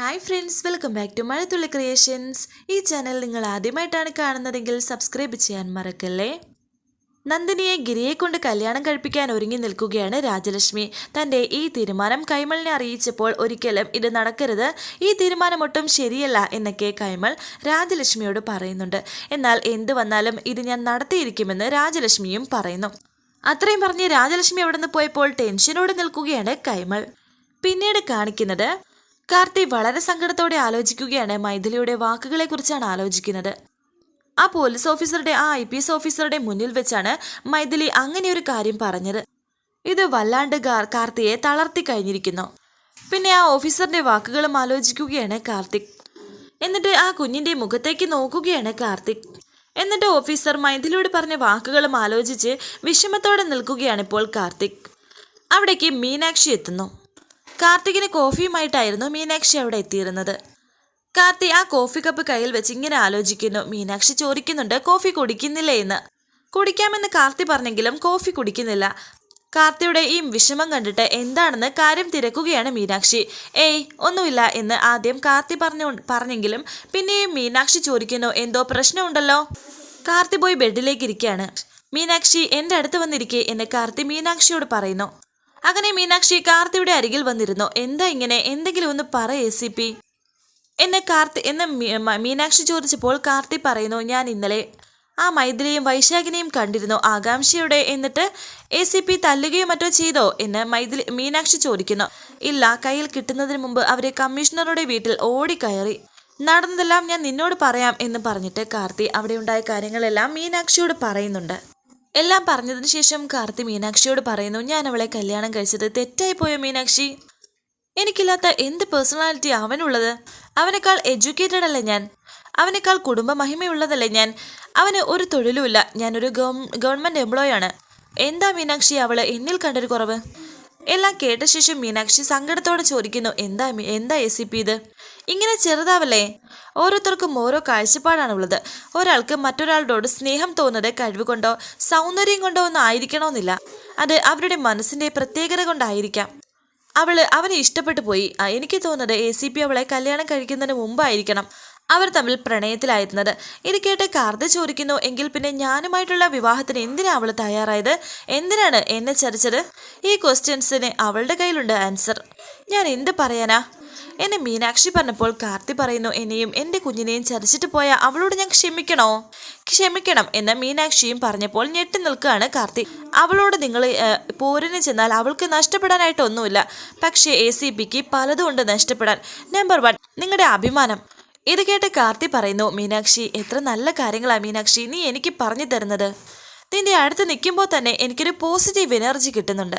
Hi friends welcome back to Mazhathulli creations ഈ channel നിങ്ങൾ ആദ്യമായിട്ടാണ് കാണുന്നതെങ്കിൽ സബ്സ്ക്രൈബ് ചെയ്യാൻ മറക്കല്ലേ? നന്ദിനിയെ ഗിരിയെ കൊണ്ട് കല്യാണം കഴിപ്പിക്കാൻ ഒരുങ്ങി നിൽക്കുകയാണ് രാജലക്ഷ്മി. തന്റെ ഈ തീരുമാനം കൈമളിനെ അറിയിച്ചപ്പോൾ ഒരിക്കലും ഇത് നടക്കരുത്. ഈ തീരുമാനം ഒട്ടും ശരിയല്ല എന്നൊക്കെ കൈമൾ രാജലക്ഷ്മിയോട് പറയുന്നുണ്ട്. എന്നാൽ എന്ത് വന്നാലും ഇത് ഞാൻ നടത്തിയിരിക്കുമെന്ന് രാജലക്ഷ്മിയും പറയുന്നു. അത്രയും പറഞ്ഞ് രാജലക്ഷ്മി അവിടെ നിന്ന് പോയപ്പോൾ ടെൻഷനോട് നിൽക്കുകയാണ് കൈമൾ. പിന്നീട് കാണിക്കുന്നത് കാർത്തി വളരെ സങ്കടത്തോടെ ആലോചിക്കുകയാണ്. മൈഥിലിയുടെ വാക്കുകളെക്കുറിച്ചാണ് ആലോചിക്കുന്നത്. ആ പോലീസ് ഓഫീസറുടെ ആ ഐ പി എസ് ഓഫീസറുടെ മുന്നിൽ വെച്ചാണ് മൈഥിലി അങ്ങനെ ഒരു കാര്യം പറഞ്ഞത്. ഇത് വല്ലാണ്ട് കാർത്തിയെ തളർത്തി കഴിഞ്ഞിരിക്കുന്നു. പിന്നെ ആ ഓഫീസറിന്റെ വാക്കുകളും ആലോചിക്കുകയാണ് കാർത്തിക്. എന്നിട്ട് ആ കുഞ്ഞിന്റെ മുഖത്തേക്ക് നോക്കുകയാണ് കാർത്തിക്. എന്നിട്ട് ഓഫീസർ മൈഥിലിയോട് പറഞ്ഞ വാക്കുകളും ആലോചിച്ച് വിഷമത്തോടെ നിൽക്കുകയാണ് ഇപ്പോൾ കാർത്തിക്. അവിടേക്ക് മീനാക്ഷി എത്തുന്നു. കാർത്തികിന് കോഫിയുമായിട്ടായിരുന്നു മീനാക്ഷി അവിടെ എത്തിയിരുന്നത്. കാർത്തി ആ കോഫി കപ്പ് കയ്യിൽ വെച്ച് ഇങ്ങനെ ആലോചിക്കുന്നു. മീനാക്ഷി ചോദിക്കുന്നുണ്ട് കോഫി കുടിക്കുന്നില്ലേ എന്ന്? കുടിക്കാമെന്ന് കാർത്തി പറഞ്ഞെങ്കിലും കോഫി കുടിക്കുന്നില്ല. കാർത്തിയുടെ ഈ വിഷമം കണ്ടിട്ട് എന്താണെന്ന് കാര്യം തിരക്കുകയാണ് മീനാക്ഷി. ഏയ് ഒന്നുമില്ല എന്ന് ആദ്യം കാർത്തി പറഞ്ഞു പറഞ്ഞെങ്കിലും പിന്നെയും മീനാക്ഷി ചോദിക്കുന്നു എന്തോ പ്രശ്നമുണ്ടല്ലോ? കാർത്തി പോയി ബെഡിലേക്ക് ഇരിക്കുകയാണ്. മീനാക്ഷി എന്റെ അടുത്ത് വന്നിരിക്കെ എന്ന് കാർത്തി മീനാക്ഷിയോട് പറയുന്നു. അങ്ങനെ മീനാക്ഷി കാർത്തിയുടെ അരികിൽ വന്നിരുന്നു. എന്താ ഇങ്ങനെ? എന്തെങ്കിലും ഒന്ന് പറ എ സി പി എന്നെ കാർത്തി എന്നെ മീനാക്ഷി ചോദിച്ചപ്പോൾ കാർത്തി പറയുന്നു ഞാൻ ഇന്നലെ ആ മൈഥിലിയും വൈശാഖിനെയും കണ്ടിരുന്നു. ആകാംക്ഷയുടെ എന്നിട്ട് എ സി പി തല്ലുകയോ മറ്റോ ചെയ്തോ എന്ന് മൈഥിലി മീനാക്ഷി ചോദിക്കുന്നു. ഇല്ല കയ്യിൽ കിട്ടുന്നതിന് മുമ്പ് അവരെ കമ്മീഷണറുടെ വീട്ടിൽ ഓടിക്കയറി നടന്നതെല്ലാം ഞാൻ നിന്നോട് പറയാം എന്ന് പറഞ്ഞിട്ട് കാർത്തി അവിടെ ഉണ്ടായ കാര്യങ്ങളെല്ലാം മീനാക്ഷിയോട് പറയുന്നുണ്ട്. എല്ലാം പറഞ്ഞതിന് ശേഷം കാർത്തി മീനാക്ഷിയോട് പറയുന്നു ഞാൻ അവളെ കല്യാണം കഴിച്ചത് തെറ്റായി പോയോ മീനാക്ഷി? എനിക്കില്ലാത്ത എന്ത് പേഴ്സണാലിറ്റി അവനുള്ളത്? അവനേക്കാൾ എഡ്യൂക്കേറ്റഡ് അല്ലേ ഞാൻ? അവനേക്കാൾ കുടുംബ മഹിമയുള്ളതല്ലേ ഞാൻ? അവന് ഒരു തൊഴിലുമില്ല. ഞാനൊരു ഗവൺമെന്റ് എംപ്ലോയി ആണ്. എന്താ മീനാക്ഷി അവൾ എന്നിൽ കണ്ടൊരു കുറവ്? എല്ലാം കേട്ട ശേഷം മീനാക്ഷി സങ്കടത്തോടെ ചോദിക്കുന്നു എന്താ എന്താ എ സി പി ഇത്? ഇങ്ങനെ ചെറുതാവല്ലേ? ഓരോരുത്തർക്കും ഓരോ കാഴ്ചപ്പാടാണുള്ളത് ഒരാൾക്ക് മറ്റൊരാളോട് സ്നേഹം തോന്നുന്നത് കഴിവ് കൊണ്ടോ സൗന്ദര്യം കൊണ്ടോ ഒന്നും ആയിരിക്കണമെന്നില്ല. അത് അവരുടെ മനസ്സിന്റെ പ്രത്യേകത കൊണ്ടായിരിക്കാം. അവൾ അവനെ ഇഷ്ടപ്പെട്ടു പോയി. എനിക്ക് തോന്നുന്നത് എ സി പി അവളെ കല്യാണം കഴിക്കുന്നതിന് മുമ്പായിരിക്കണം. അവർ തമ്മിൽ പ്രണയത്തിലായിരുന്നത്. ഇത് കേട്ട് കാർത്തി ചോദിക്കുന്നു എങ്കിൽ പിന്നെ ഞാനുമായിട്ടുള്ള വിവാഹത്തിന് എന്തിനാ അവൾ തയ്യാറായത്? എന്തിനാണ് എന്നെ ചരിച്ചത് ഈ ക്വസ്റ്റ്യൻസിന് അവളുടെ കയ്യിലുണ്ട് ആൻസർ ഞാൻ എന്ത് പറയാനാ? എന്നെ മീനാക്ഷി പറഞ്ഞപ്പോൾ കാർത്തി പറയുന്നു എന്നെയും എന്റെ കുഞ്ഞിനെയും ചതിച്ചിട്ട് പോയ അവളോട് ഞാൻ ക്ഷമിക്കണോ? ക്ഷമിക്കണം എന്ന് മീനാക്ഷിയും പറഞ്ഞപ്പോൾ ഞെട്ടി നിൽക്കുകയാണ് കാർത്തി അവളോട് നിങ്ങൾ പോരിന് ചെന്നാൽ അവൾക്ക് നഷ്ടപ്പെടാനായിട്ടൊന്നുമില്ല. പക്ഷേ എ സി ബിക്ക് പലതും ഉണ്ട് നഷ്ടപ്പെടാൻ. നമ്പർ വൺ നിങ്ങളുടെ അഭിമാനം. ഇത് കേട്ട് കാർത്തി പറയുന്നു മീനാക്ഷി എത്ര നല്ല കാര്യങ്ങളാണ് മീനാക്ഷി നീ എനിക്ക് പറഞ്ഞു തരുന്നത്. നിന്റെ അടുത്ത് നിൽക്കുമ്പോൾ തന്നെ എനിക്കൊരു പോസിറ്റീവ് എനർജി കിട്ടുന്നുണ്ട്.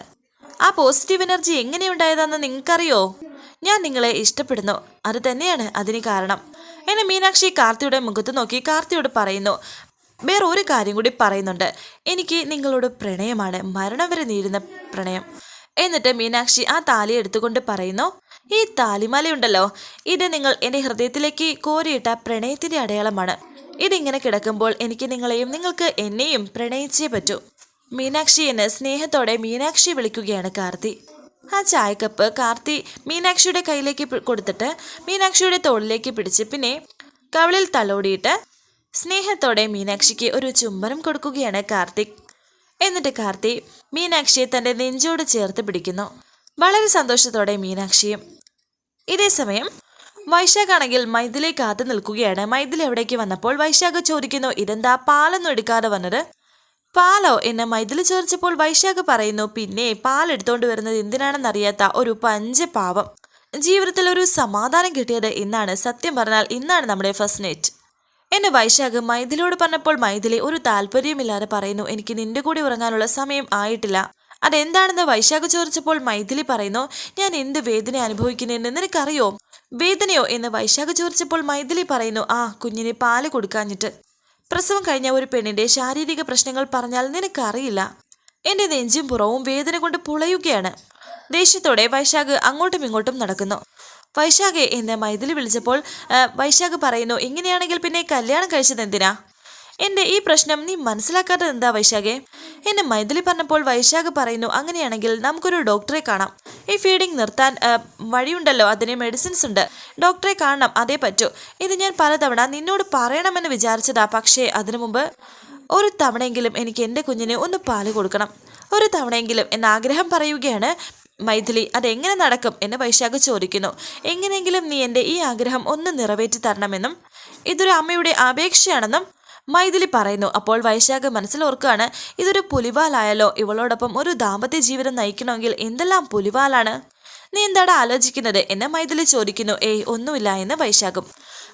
ആ പോസിറ്റീവ് എനർജി എങ്ങനെയുണ്ടായതെന്ന് നിങ്ങൾക്കറിയോ? ഞാൻ നിങ്ങളെ ഇഷ്ടപ്പെടുന്നു. അത് തന്നെയാണ് അതിന് കാരണം. എന്നെ മീനാക്ഷി കാർത്തിയുടെ മുഖത്ത് നോക്കി കാർത്തിയോട് പറയുന്നു വേറെ ഒരു കാര്യം കൂടി പറയുന്നുണ്ട്. എനിക്ക് നിങ്ങളോട് പ്രണയമാണ്. മരണം വരെ നേരുന്ന പ്രണയം. എന്നിട്ട് മീനാക്ഷി ആ താലി എടുത്തുകൊണ്ട് പറയുന്നു ഈ താലിമാലയുണ്ടല്ലോ. ഇത് നിങ്ങൾ എന്റെ ഹൃദയത്തിലേക്ക് കോരിയിട്ട പ്രണയത്തിന്റെ അടയാളമാണ്. ഇതിങ്ങനെ കിടക്കുമ്പോൾ എനിക്ക് നിങ്ങളെയും നിങ്ങൾക്ക് എന്നെയും പ്രണയിച്ചേ പറ്റൂ. മീനാക്ഷി എന്ന് സ്നേഹത്തോടെ മീനാക്ഷി വിളിക്കുകയാണ് കാർത്തി. ആ ചായക്കപ്പ് കാർത്തി മീനാക്ഷിയുടെ കയ്യിലേക്ക് കൊടുത്തിട്ട് മീനാക്ഷിയുടെ തോളിലേക്ക് പിടിച്ച് പിന്നെ കവളിൽ തലോടിയിട്ട് സ്നേഹത്തോടെ മീനാക്ഷിക്ക് ഒരു ചുംബനം കൊടുക്കുകയാണ് കാർത്തിക് എന്നിട്ട് കാർത്തി മീനാക്ഷിയെ തന്റെ നെഞ്ചോട് ചേർത്ത് പിടിക്കുന്നു. വളരെ സന്തോഷത്തോടെ മീനാക്ഷിയും ഇതേസമയം വൈശാഖാണെങ്കിൽ മൈഥിലെ കാത്തു നിൽക്കുകയാണ്. മൈഥിലി എവിടേക്ക് വന്നപ്പോൾ വൈശാഖ ചോദിക്കുന്നു ഇതെന്താ പാലൊന്നും എടുക്കാതെ വന്നത്? പാലോ? എന്നെ മൈഥിലി ചോദിച്ചപ്പോൾ വൈശാഖ് പറയുന്നു പിന്നെ പാലെടുത്തോണ്ട് വരുന്നത് എന്തിനാണെന്നറിയാത്ത ഒരു പഞ്ച പാവം. ജീവിതത്തിൽ ഒരു സമാധാനം കിട്ടിയത് ഇന്നാണ്. സത്യം പറഞ്ഞാൽ ഇന്നാണ് നമ്മുടെ ഫസ്റ്റ് നൈറ്റ്. എന്നെ വൈശാഖ് മൈഥിലിയോട് പറഞ്ഞപ്പോൾ മൈഥിലി ഒരു താല്പര്യമില്ലാതെ പറയുന്നു എനിക്ക് നിന്റെ കൂടി ഉറങ്ങാനുള്ള സമയം ആയിട്ടില്ല. അതെന്താണെന്ന് വൈശാഖ ചോദിച്ചപ്പോൾ മൈഥിലി പറയുന്നു ഞാൻ എന്ത് വേദന അനുഭവിക്കുന്നതെന്ന് നിനക്കറിയോ? വേദനയോ? എന്ന് വൈശാഖ ചോദിച്ചപ്പോൾ മൈഥിലി പറയുന്നു ആ കുഞ്ഞിന് പാൽ കൊടുക്കാഞ്ഞിട്ട്. പ്രസവം കഴിഞ്ഞ ഒരു പെണ്ണിന്റെ ശാരീരിക പ്രശ്നങ്ങൾ പറഞ്ഞാൽ നിനക്കറിയില്ല. എന്റെ നെഞ്ചും പുറവും വേദന കൊണ്ട് പുളയുകയാണ്. ദേഷ്യത്തോടെ വൈശാഖ് അങ്ങോട്ടും ഇങ്ങോട്ടും നടക്കുന്നു. വൈശാഖെ എന്ന് മൈഥിലി വിളിച്ചപ്പോൾ വൈശാഖ് പറയുന്നു ഇങ്ങനെയാണെങ്കിൽ പിന്നെ കല്യാണം കഴിച്ചത് എന്തിനാ എന്റെ ഈ പ്രശ്നം നീ മനസ്സിലാക്കാത്തത് എന്താ വൈശാഖെ? എന്നെ മൈഥിലി പറഞ്ഞപ്പോൾ വൈശാഖ് പറയുന്നു അങ്ങനെയാണെങ്കിൽ നമുക്കൊരു ഡോക്ടറെ കാണാം. ഈ ഫീഡിങ് നിർത്താൻ വഴിയുണ്ടല്ലോ അതിന് മെഡിസിൻസ് ഉണ്ട്. ഡോക്ടറെ കാണണം അതേ പറ്റൂ. ഇത് ഞാൻ പലതവണ നിന്നോട് പറയണമെന്ന് വിചാരിച്ചതാ പക്ഷേ അതിനു മുമ്പ് ഒരു തവണയെങ്കിലും എനിക്ക് എന്റെ കുഞ്ഞിന് ഒന്ന് പാൽ കൊടുക്കണം. ഒരു തവണയെങ്കിലും എന്ന ആഗ്രഹം പറയുകയാണ് മൈഥിലി. അതെങ്ങനെ നടക്കും എന്ന് വൈശാഖ് ചോദിക്കുന്നു. എങ്ങനെയെങ്കിലും നീ എന്റെ ഈ ആഗ്രഹം ഒന്ന് നിറവേറ്റി തരണമെന്നും ഇതൊരു അമ്മയുടെ അപേക്ഷയാണെന്നും മൈഥിലി പറയുന്നു. അപ്പോൾ വൈശാഖ് മനസ്സിലോർക്കുകയാണ് ഇതൊരു പുലിവാലായാലോ ഇവളോടൊപ്പം ഒരു ദാമ്പത്യ ജീവിതം നയിക്കണമെങ്കിൽ എന്തെല്ലാം പുലിവാലാണ്? നീ എന്താണ് ആലോചിക്കുന്നത്? എന്നെ മൈഥിലി ചോദിക്കുന്നു. ഏയ് ഒന്നുമില്ല എന്ന് വൈശാഖും.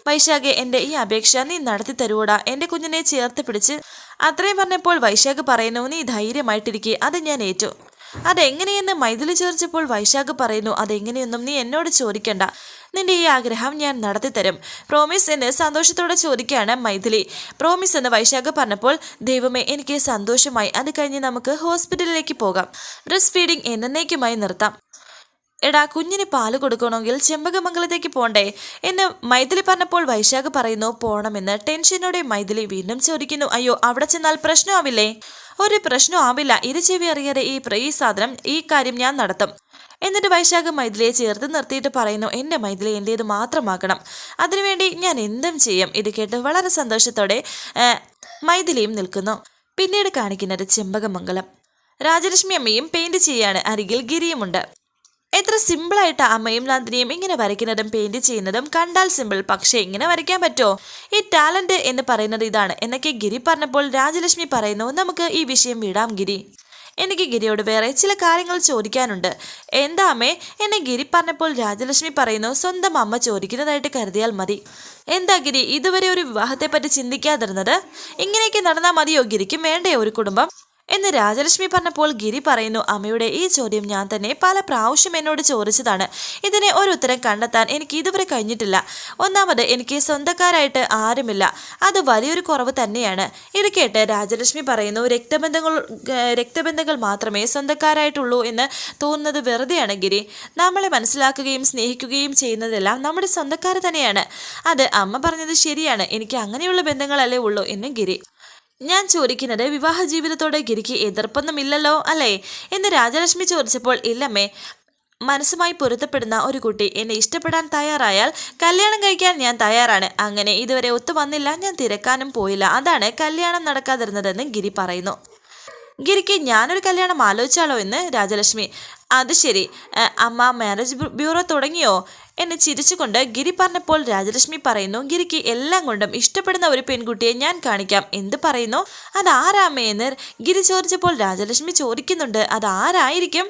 വൈശാഖെ എന്റെ ഈ അപേക്ഷ നീ നടത്തി തരുവോടാ? എന്റെ കുഞ്ഞിനെ ചേർത്ത് പിടിച്ച് അത്രയും പറഞ്ഞപ്പോൾ വൈശാഖ് പറയുന്നു നീ ധൈര്യമായിട്ടിരിക്കെ. അത് ഞാൻ ഏറ്റു. അതെങ്ങനെയെന്ന് മൈഥിലി ചോദിച്ചപ്പോൾ വൈശാഖ് പറയുന്നു. അതെങ്ങനെയൊന്നും നീ എന്നോട് ചോദിക്കണ്ട. നിന്റെ ഈ ആഗ്രഹം ഞാൻ നടത്തിത്തരും. പ്രോമിസ് എന്ന് സന്തോഷത്തോടെ ചോദിക്കുകയാണ് മൈഥിലി. പ്രോമിസ് എന്ന് വൈശാഖ് പറഞ്ഞപ്പോൾ ദൈവമേ എനിക്ക് സന്തോഷമായി. അത് കഴിഞ്ഞ് നമുക്ക് ഹോസ്പിറ്റലിലേക്ക് പോകാം. ബ്രസ്റ്റ് ഫീഡിംഗ് എന്നേക്കുമായി നിർത്താം. എടാ കുഞ്ഞിന് പാൽ കൊടുക്കണമെങ്കിൽ ചെമ്പകമംഗലത്തേക്ക് പോണ്ടേ എന്ന് മൈഥിലി പറഞ്ഞപ്പോൾ വൈശാഖ് പറയുന്നു പോണമെന്ന്. ടെൻഷനോടെ മൈഥിലി വീണ്ടും ചോദിക്കുന്നു അയ്യോ അവിടെ ചെന്നാൽ പ്രശ്നമാവില്ലേ? ഒരു പ്രശ്നം ആവില്ല. ചെവി അറിയാതെ ഈ പ്രീ സാധനം ഈ കാര്യം ഞാൻ നടത്തും. എന്നിട്ട് വൈശാഖ് മൈഥിലിയെ ചേർത്ത് നിർത്തിയിട്ട് പറയുന്നു എന്റെ മൈഥിലി എന്റേത് മാത്രമാക്കണം. അതിനുവേണ്ടി ഞാൻ എന്തും ചെയ്യും. ഇത് കേട്ട് വളരെ സന്തോഷത്തോടെ മൈഥിലിയും നിൽക്കുന്നു. പിന്നീട് കാണിക്കുന്നത് ചെമ്പകമംഗലം. രാജലക്ഷ്മി അമ്മയും പെയിന്റ് ചെയ്യാണ് അരികിൽ ഗിരിയുമുണ്ട്. എത്ര സിമ്പിളായിട്ട് അമ്മയും നന്ദിനിയും ഇങ്ങനെ വരയ്ക്കുന്നതും പെയിന്റ് ചെയ്യുന്നതും കണ്ടാൽ സിമ്പിൾ പക്ഷേ ഇങ്ങനെ വരയ്ക്കാൻ പറ്റുമോ? ഈ ടാലന്റ് എന്ന് പറയുന്നത് ഇതാണ്. എന്നൊക്കെ ഗിരി പറഞ്ഞപ്പോൾ രാജലക്ഷ്മി പറയുന്നു നമുക്ക് ഈ വിഷയം വിടാം ഗിരി. എനിക്ക് ഗിരിയോട് വേറെ ചില കാര്യങ്ങൾ ചോദിക്കാനുണ്ട്. എന്താ അമ്മേ? എന്നെ ഗിരി പറഞ്ഞപ്പോൾ രാജലക്ഷ്മി പറയുന്നു സ്വന്തം അമ്മ ചോദിക്കുന്നതായിട്ട് കരുതിയാൽ മതി. എന്താ ഗിരി? ഇതുവരെ ഒരു വിവാഹത്തെപ്പറ്റി ചിന്തിക്കാതിരുന്നത്? ഇങ്ങനെയൊക്കെ നടന്നാൽ മതിയോ ഗിരിക്കും? വേണ്ടേ ഒരു കുടുംബം? എന്ന് രാജലക്ഷ്മി പറഞ്ഞപ്പോൾ ഗിരി പറയുന്നു അമ്മയുടെ ഈ ചോദ്യം ഞാൻ തന്നെ പല പ്രാവശ്യം എന്നോട് ചോദിച്ചതാണ്. ഇതിനെ ഒരു ഉത്തരം കണ്ടെത്താൻ എനിക്ക് ഇതുവരെ കഴിഞ്ഞിട്ടില്ല. ഒന്നാമത് എനിക്ക് സ്വന്തക്കാരായിട്ട് ആരുമില്ല. അത് വലിയൊരു കുറവ് തന്നെയാണ്. ഇത് കേട്ട് രാജലക്ഷ്മി പറയുന്നു രക്തബന്ധങ്ങൾ രക്തബന്ധങ്ങൾ മാത്രമേ സ്വന്തക്കാരായിട്ടുള്ളൂ എന്ന് തോന്നുന്നത് വെറുതെയാണ് ഗിരി. നമ്മളെ മനസ്സിലാക്കുകയും സ്നേഹിക്കുകയും ചെയ്യുന്നതെല്ലാം നമ്മുടെ സ്വന്തക്കാർ തന്നെയാണ്. അത് അമ്മ പറഞ്ഞത് ശരിയാണ്. എനിക്ക് അങ്ങനെയുള്ള ബന്ധങ്ങളല്ലേ ഉള്ളൂ എന്ന് ഗിരി ഞാൻ ചോദിക്കുന്നത് വിവാഹ ജീവിതത്തോടെ ഗിരിക്ക് എതിർപ്പൊന്നുമില്ലല്ലോ അല്ലേ? എന്ന് രാജലക്ഷ്മി ചോദിച്ചപ്പോൾ ഇല്ലമ്മേ മനസ്സുമായി പൊരുത്തപ്പെടുന്ന ഒരു കുട്ടി എന്നെ ഇഷ്ടപ്പെടാൻ തയ്യാറായാൽ കല്യാണം കഴിക്കാൻ ഞാൻ തയ്യാറാണ്. അങ്ങനെ ഇതുവരെ ഒത്തു വന്നില്ല ഞാൻ തിരക്കാനും പോയില്ല. അതാണ് കല്യാണം നടക്കാതിരുന്നതെന്ന് ഗിരി പറയുന്നു. ഗിരിക്ക് ഞാനൊരു കല്യാണം ആലോചിച്ചാലോ? എന്ന് രാജലക്ഷ്മി അത് ശരി. അമ്മ മാരേജ് ബ്യൂറോ തുടങ്ങിയോ? എന്ന് ചിരിച്ചുകൊണ്ട് ഗിരി പറഞ്ഞപ്പോൾ രാജലക്ഷ്മി പറയുന്നു ഗിരിക്ക് എല്ലാം കൊണ്ടും ഇഷ്ടപ്പെടുന്ന ഒരു പെൺകുട്ടിയെ ഞാൻ കാണിക്കാം. എന്ത് പറയുന്നു? അതാരാമ്മയെന്ന് ഗിരി ചോദിച്ചപ്പോൾ രാജലക്ഷ്മി ചോദിക്കുന്നുണ്ട് അതാരായിരിക്കും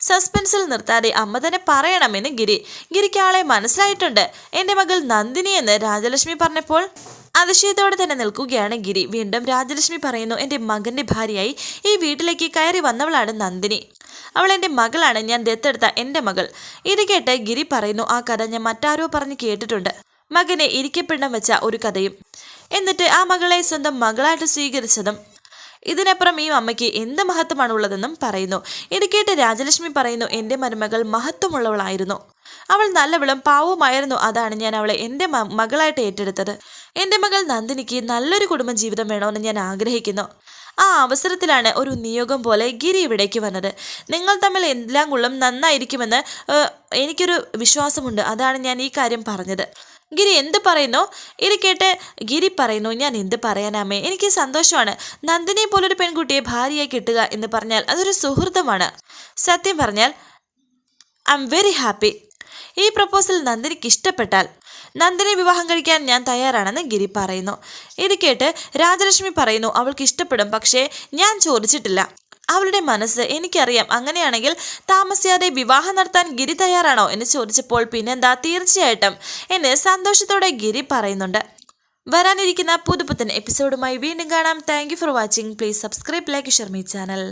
സസ്പെൻസിൽ നിർത്താതെ അമ്മ തന്നെ പറയണമെന്ന് ഗിരി. ഗിരിക്ക് ആളെ മനസ്സിലായിട്ടുണ്ട്. എന്റെ മകൾ നന്ദിനി എന്ന് രാജലക്ഷ്മി പറഞ്ഞപ്പോൾ അതിശയത്തോടെ തന്നെ നിൽക്കുകയാണ് ഗിരി. വീണ്ടും രാജലക്ഷ്മി പറയുന്നു എന്റെ മകന്റെ ഭാര്യയായി ഈ വീട്ടിലേക്ക് കയറി വന്നവളാണ് നന്ദിനി. അവൾ എന്റെ മകളാണ്. ഞാൻ ദത്തെടുത്ത എന്റെ മകൾ. ഇത് കേട്ട് ഗിരി പറയുന്നു ആ കഥ ഞാൻ മറ്റാരോ പറഞ്ഞ് കേട്ടിട്ടുണ്ട്. മകനെ ഇരിക്കപ്പെടണം വെച്ച ഒരു കഥയും. എന്നിട്ട് ആ മകളെ സ്വന്തം മകളായിട്ട് സ്വീകരിച്ചതും ഇതിനപ്പുറം ഈ അമ്മയ്ക്ക് എന്ത് മഹത്വമാണുള്ളതെന്നും പറയുന്നു. ഇത് കേട്ട് രാജലക്ഷ്മി പറയുന്നു എന്റെ മരുമകൾ മഹത്വമുള്ളവളായിരുന്നു. അവൾ നല്ലവളും പാവവുമായിരുന്നു അതാണ് ഞാൻ അവളെ എന്റെ മകളായിട്ട് ഏറ്റെടുത്തത്. എന്റെ മകൾ നന്ദിനിക്ക് നല്ലൊരു കുടുംബജീവിതം വേണമെന്ന് ഞാൻ ആഗ്രഹിക്കുന്നു. ആ അവസരത്തിലാണ് ഒരു നിയോഗം പോലെ ഗിരി ഇവിടേക്ക് വന്നത്. നിങ്ങൾ തമ്മിൽ എല്ലാം കൊള്ളും നന്നായിരിക്കുമെന്ന് എനിക്കൊരു വിശ്വാസമുണ്ട്. അതാണ് ഞാൻ ഈ കാര്യം പറഞ്ഞത്. ഗിരി എന്ത് പറയുന്നു? ഇത് കേട്ട് ഗിരി പറയുന്നു ഞാൻ എന്ത് പറയാനാമേ? എനിക്ക് സന്തോഷമാണ്. നന്ദിനെ പോലൊരു പെൺകുട്ടിയെ ഭാര്യയായി കിട്ടുക എന്ന് പറഞ്ഞാൽ അതൊരു സുഹൃത്തമാണ്. സത്യം പറഞ്ഞാൽ ഐ എം വെരി ഹാപ്പി. ഈ പ്രപ്പോസൽ നന്ദിനിക്ക് ഇഷ്ടപ്പെട്ടാൽ നന്ദിനെ വിവാഹം കഴിക്കാൻ ഞാൻ തയ്യാറാണെന്ന് ഗിരി പറയുന്നു. ഇത് കേട്ട് രാജലക്ഷ്മി പറയുന്നു അവൾക്ക് ഇഷ്ടപ്പെടും പക്ഷേ ഞാൻ ചോദിച്ചിട്ടില്ല. അവളുടെ മനസ്സ് എനിക്കറിയാം അങ്ങനെയാണെങ്കിൽ താമസിയാതെ വിവാഹം നടത്താൻ ഗിരി തയ്യാറാണോ? എന്ന് ചോദിച്ചപ്പോൾ പിന്നെന്താ തീർച്ചയായിട്ടും എന്ന് സന്തോഷത്തോടെ ഗിരി പറയുന്നുണ്ട്. വരാനിരിക്കുന്ന പുതുപുത്തൻ എപ്പിസോഡുമായി വീണ്ടും കാണാം. Thank for watching please subscribe like Sharmi channel